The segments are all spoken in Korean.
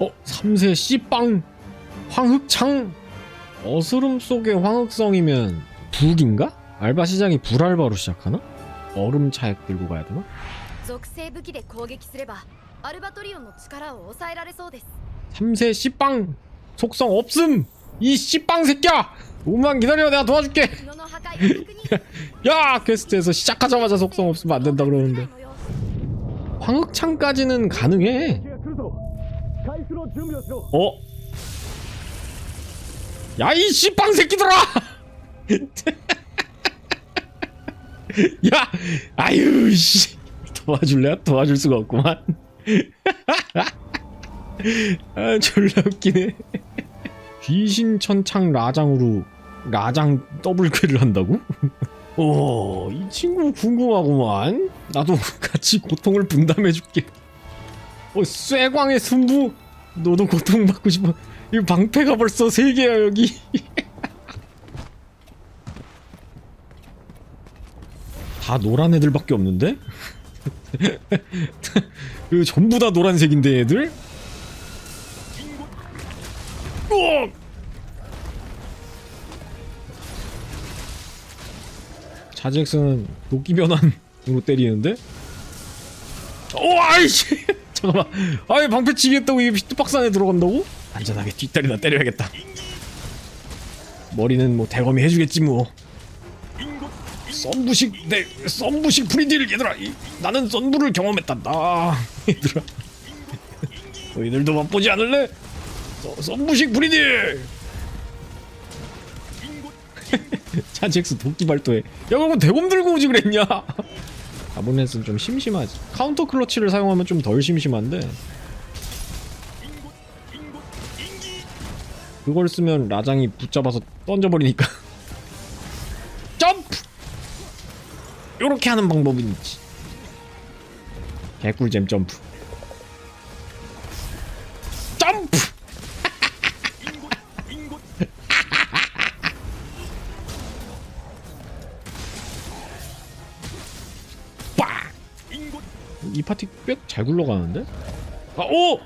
어? 3세 씨빵 황흑창 어스름 속의 황흑성이면 북인가? 알바 시장이 불알바로 시작하나? 얼음 차액 들고 가야 되나? 3세 씨빵 속성 없음! 이 씨빵 새끼야! 5만 기다려 내가 도와줄게! 야! 퀘스트에서 시작하자마자 속성 없으면 안 된다 그러는데 황흑창까지는 가능해 어? 야 이 씨빵 새끼들아! 야! 아유 씨 도와줄래? 도와줄 수가 없구만 아 졸라 웃기네 귀신 천창 라장으로 라장 더블 퀘를 한다고? 오, 이 친구 궁금하구만. 나도 같이 고통을 분담해줄게. 어, 쇠광의 순부. 너도 고통받고 싶어. 이 방패가 벌써 세 개야 여기. 다 노란 애들밖에 없는데? 그 전부 다 노란색인데 애들? 우와! 자잭슨은 도끼 변환으로 때리는데? 오 아이씨 잠깐만. 아이 방패 치겠다고 이게 피트박스 안에 들어간다고? 안전하게 뒷다리나 때려야겠다. 머리는 뭐 대검이 해주겠지 뭐. 썬부식 내 썬부식 프리딜 얘들아. 이, 나는 썬부를 경험했단다. 얘들아. 너희들도 맛보지 않을래? 써- 썬부식 프리딜! 차잭스 도끼 발도해 야 그거 대검 들고 오지 그랬냐 가보넷은 좀 심심하지 카운터 클러치를 사용하면 좀 덜 심심한데 그걸 쓰면 라장이 붙잡아서 던져버리니까 점프! 요렇게 하는 방법은 있지 개꿀잼 점프! 잘 굴러가는데? 아, 오! 어,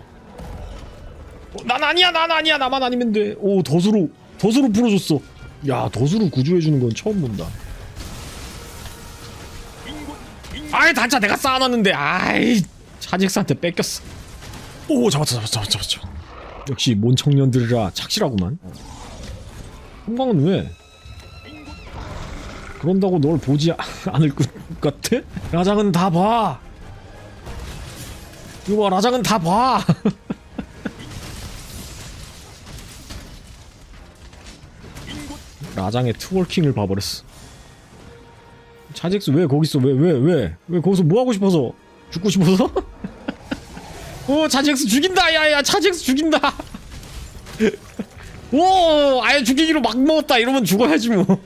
난 아니야, 난 아니야, 나만 아니면 돼. 오, 덫으로, 덫으로 풀어줬어. 야, 덫으로 구조해주는 건 처음 본다. 아이, 단차 내가 쌓아놨는데, 아이, 차직스한테 뺏겼어. 오, 잡았어, 잡았어, 잡았어, 잡았어. 역시 몬 청년들이라 착실하구만. 형광은 왜? 그런다고 널 보지 아- 않을 것 같아? 라장은 다 봐. 이거 봐, 라장은 다 봐. 라장의 트월킹을 봐버렸어. 차잭스 왜 거기 있어? 왜, 왜, 왜? 왜 거기서 뭐 하고 싶어서? 죽고 싶어서? 오, 차잭스 죽인다! 야, 야, 차잭스 죽인다! 오, 아예 죽이기로 막 먹었다! 이러면 죽어야지 뭐.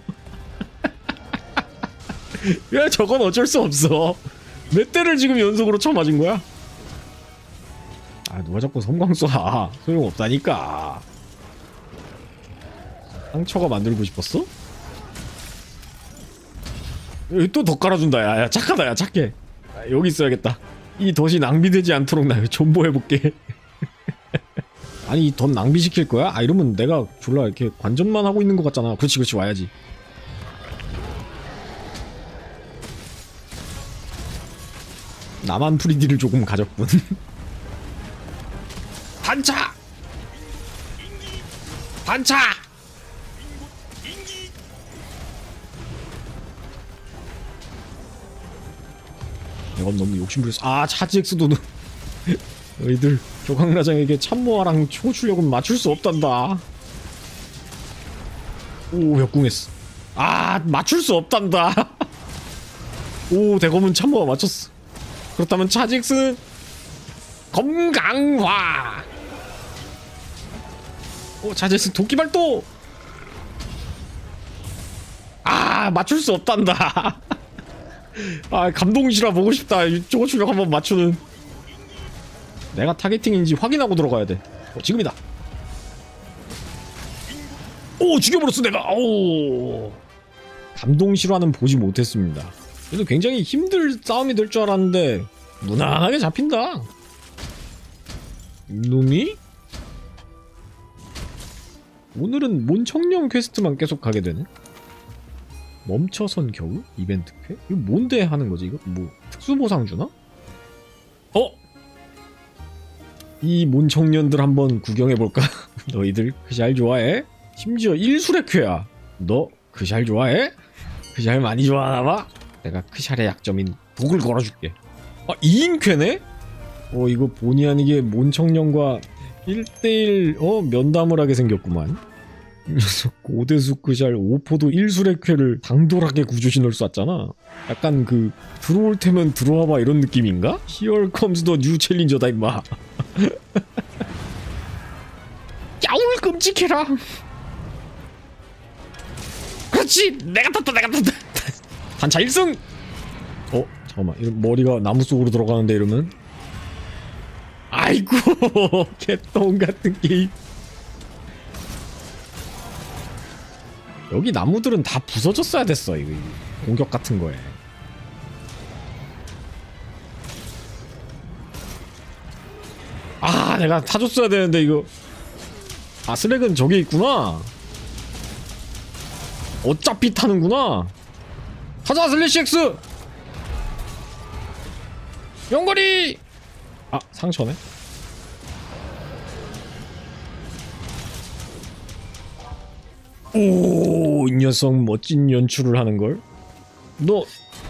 야 저건 어쩔 수 없어 몇 대를 지금 연속으로 쳐맞은 거야? 아 누가 자꾸 섬광 쏴? 소용없다니까. 상처가 만들고 싶었어? 여기 또 덧 깔아준다 야 야 착하다 야 착해. 아, 여기 있어야겠다. 이 덫이 낭비되지 않도록 나 존버해볼게. 아니 이덫 낭비시킬 거야? 아 이러면 내가 졸라 이렇게 관전만 하고 있는 것 같잖아. 그렇지 그렇지 와야지. 나만 프리디를 조금 가졌군. 반차! 반차! 이건 너무 욕심부렸어. 아, 차지엑스도 너- 너희들 조강라장에게 참모아랑 초출력은 맞출 수 없단다. 오, 역궁했어. 아, 맞출 수 없단다. 오, 대검은 참모아 맞췄어. 그렇다면 차직스는 검강화 오 차직스 도끼발도. 아 맞출 수 없단다. 아 감동시라 보고 싶다. 저거 출력 한번 맞추는. 내가 타겟팅인지 확인하고 들어가야 돼. 어, 지금이다. 오 죽여버렸어 내가. 오. 감동시로는 보지 못했습니다. 그래도 굉장히 힘들 싸움이 될 줄 알았는데 무난하게 잡힌다. 놈이 오늘은 몬청령 퀘스트만 계속 가게 되네. 멈춰선 겨우 이벤트 퀘? 이거 뭔데 하는 거지 이거? 뭐 특수 보상 주나? 어? 이 몬청년들 한번 구경해 볼까? 너희들 그샬 좋아해? 심지어 일술의 퀘야. 너 그샬 좋아해? 그샬 많이 좋아하나 봐. 내가 크샬의 약점인 독을 걸어줄게. 아 2인 퀘네? 어 이거 본의 아니게 몬청년과 1대1 어 면담을 하게 생겼구만. 고대수 그샬 오포도 일술의 쾌를 당돌하게 구조신을 쐈잖아. 약간 그 들어올 테면 들어와봐 이런 느낌인가? Here comes the new challenger다 임마. 야울 끔찍해라. 그렇지 내가 탔다 내가 탔다. 단차 1승. 어 잠깐만 이거 머리가 나무 속으로 들어가는데 이러면 아이고 개똥 같은 게임. 여기 나무들은 다 부서졌어야 됐어 이거 공격 같은 거에. 아 내가 타줬어야 되는데 이거. 아 슬랙은 저기 있구나. 어차피 타는구나. 가자 슬래시 X! 연거리 아 상처네 오, 이 녀석 멋진 연출을 하는 걸. 너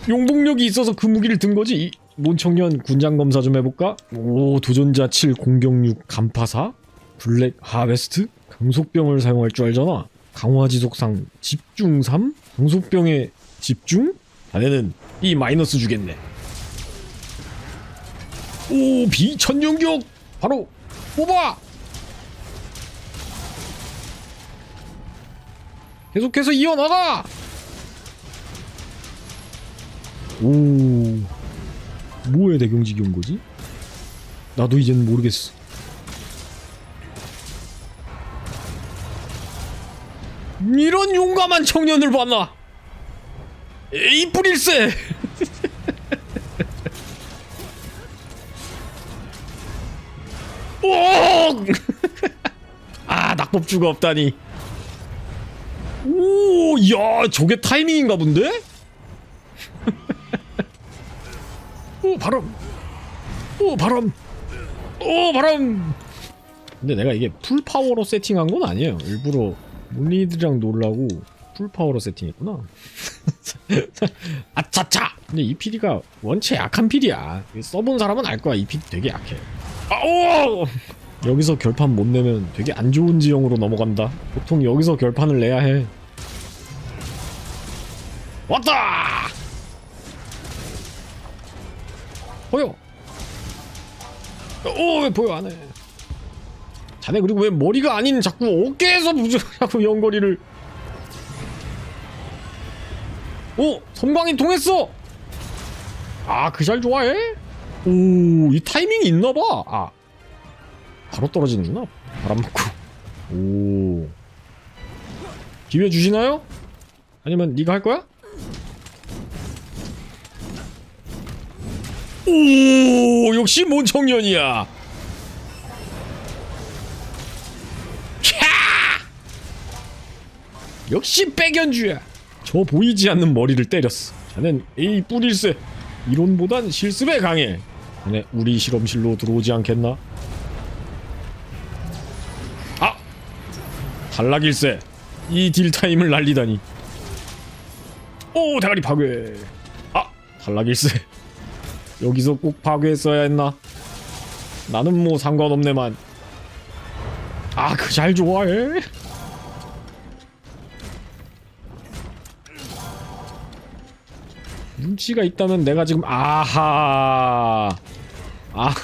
용동력이 있어서 그 무기를 든 거지? 이 몬청년 군장 검사 좀 해볼까? 오, 도전자 7 공격 6 간파사 블랙 하베스트 강속병을 사용할 줄 알잖아. 강화 지속상 집중 3 강속병에 집중? 자네는 B 마이너스 주겠네. 오, B 천연격 바로 뽑아. 계속해서 이어나가! 오. 뭐에 대경직이 온 거지? 나도 이제는 모르겠어. 이런 용감한 청년을 봤나? 이 뿌릴세! 아, 낙법주가 없다니. 오, 야, 저게 타이밍인가 본데? 오, 바람. 오, 바람. 오, 바람. 근데 내가 이게 풀 파워로 세팅한 건 아니에요. 일부러 문리들이랑 놀라고 풀 파워로 세팅했구나. 아차차. 근데 이 PD가 원체 약한 PD야. 써본 사람은 알 거야. 이 PD 되게 약해. 아오! 여기서 결판 못 내면 되게 안 좋은 지형으로 넘어간다. 보통 여기서 결판을 내야 해. 왔다! 보여. 오, 왜 보여 안 해? 자네 그리고 왜 머리가 아닌 자꾸 어깨에서 자꾸 연거리를? 오, 섬광이 통했어. 아, 그 잘 좋아해? 오, 이 타이밍이 있나 봐. 아, 바로 떨어지는구나. 바람 맞고. 오. 기회 주시나요? 아니면 네가 할 거야? 오, 역시 몬 청년이야. 캬! 역시 백연주야. 저 보이지 않는 머리를 때렸어. 자넨 에이 뿌릴세. 이론보단 실습에 강해. 자네 우리 실험실로 들어오지 않겠나? 탈락일세. 이 딜타임을 날리다니. 오, 대가리 파괴. 아, 탈락일세. 여기서 꼭 파괴했어야 했나? 나는 뭐 상관없네만. 아, 그 잘 좋아해. 눈치가 있다면 내가 지금 아하 아하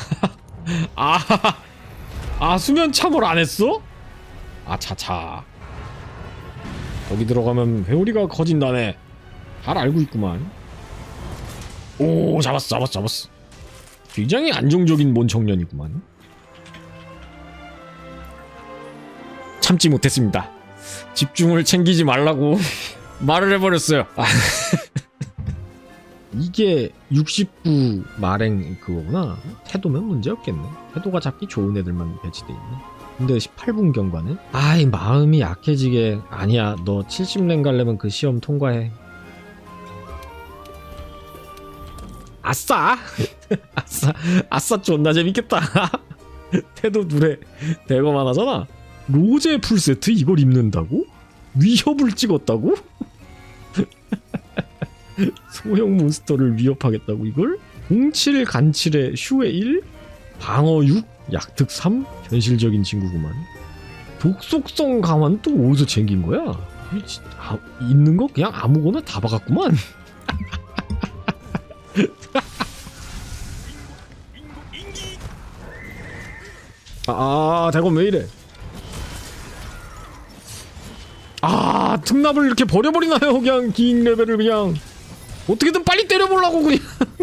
아하 아 수면 참을 안 했어? 아차차. 거기 들어가면 회오리가 커진다네. 잘 알고 있구만. 오 잡았어 잡았어 잡았어. 굉장히 안정적인 몬 청년이구만. 참지 못했습니다. 집중을 챙기지 말라고 말을 해버렸어요. 아, 이게 69 마랭 그거구나. 태도면 문제 없겠네. 태도가 잡기 좋은 애들만 배치돼 있네 근데 18분 경과네? 아이 마음이 약해지게 아니야 너 70랭 가려면 그 시험 통과해 아싸 아싸 아싸 존나 재밌겠다 태도 둘에 대거만 하잖아 로제 풀세트 이걸 입는다고? 위협을 찍었다고? 소형 몬스터를 위협하겠다고 이걸? 07 간칠에 슈에 1 방어 6 약특 3 현실적인 친구구만. 독속성 강화는 또 어디서 챙긴 거야? 아, 있는 거 그냥 아무거나 다 박았구만. 아 대건 왜 이래? 아 특납을 이렇게 버려버리나요? 그냥 긴 레벨을 그냥. 어떻게든 빨리 때려보려고 그냥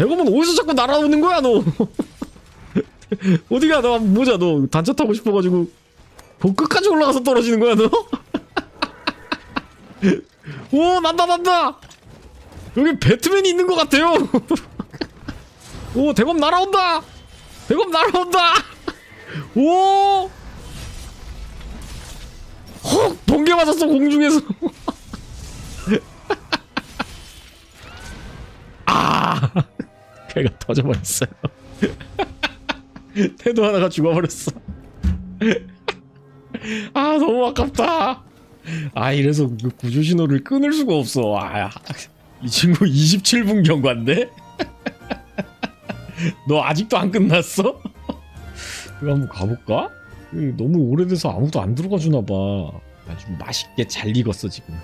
대검은 어디서 자꾸 날아오는 거야 너? 어디가 너? 뭐자 너? 단차 타고 싶어가지고 그 끝까지 올라가서 떨어지는 거야 너? 오 난다 난다! 여기 배트맨이 있는 것 같아요! 오 대검 날아온다! 대검 날아온다! 오! 헉! 번개 맞았어 공중에서 배가 터져버렸어요 태도 하나가 죽어버렸어 아 너무 아깝다 아 이래서 그 구조 신호를 끊을 수가 없어 아, 이 친구 27분 경과인데 너 아직도 안 끝났어? 이거 한번 가볼까? 너무 오래돼서 아무도 안 들어가 주나 봐. 아주 맛있게 잘 익었어 지금.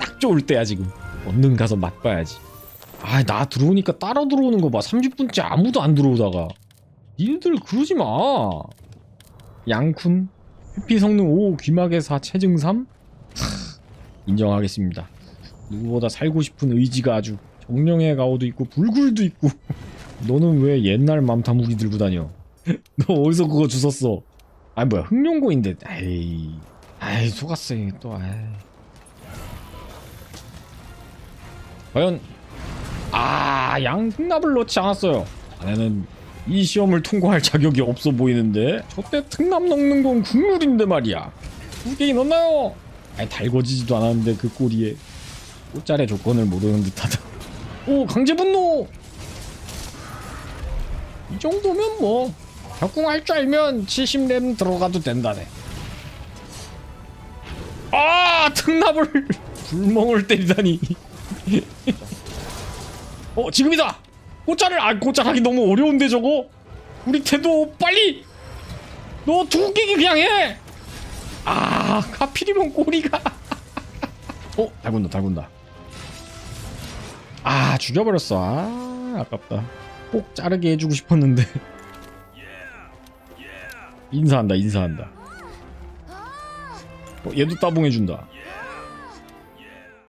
딱 좋을 때야 지금. 얼른 가서 맛봐야지. 아 나 들어오니까 따라 들어오는 거 봐. 30분째 아무도 안 들어오다가. 니네들 그러지 마. 양쿤 회피 성능 5 귀마개 4 체증 3 인정하겠습니다. 누구보다 살고 싶은 의지가 아주 정령의 가오도 있고 불굴도 있고 너는 왜 옛날 맘타 무기 들고 다녀? 너 어디서 그거 주웠어? 아니 뭐야 흑룡고인데 에이 아이 속았어 또 아이. 과연 아양 흑납을 넣지 않았어요. 자네는 이 시험을 통과할 자격이 없어 보이는데 저때 특납 넣는 건 국룰인데 말이야. 두 개이 넣나요? 아니 달궈지지도 않았는데 그 꼬리에 꽃잘의 조건을 모르는 듯하다. 오 강제분노! 이 정도면 뭐 적궁할 줄 알면 70렘 들어가도 된다네. 아 특납을 불멍을 때리다니 어 지금이다! 꽃자를 아 꽃잘 하기 너무 어려운데 저거? 우리 태도 빨리! 너두 개기 그냥 해 아 하필이면 꼬리가. 어 달군다 달군다. 아 죽여버렸어. 아 아깝다. 꼭 자르게 해주고 싶었는데. 인사한다 인사한다. 어, 얘도 따봉해준다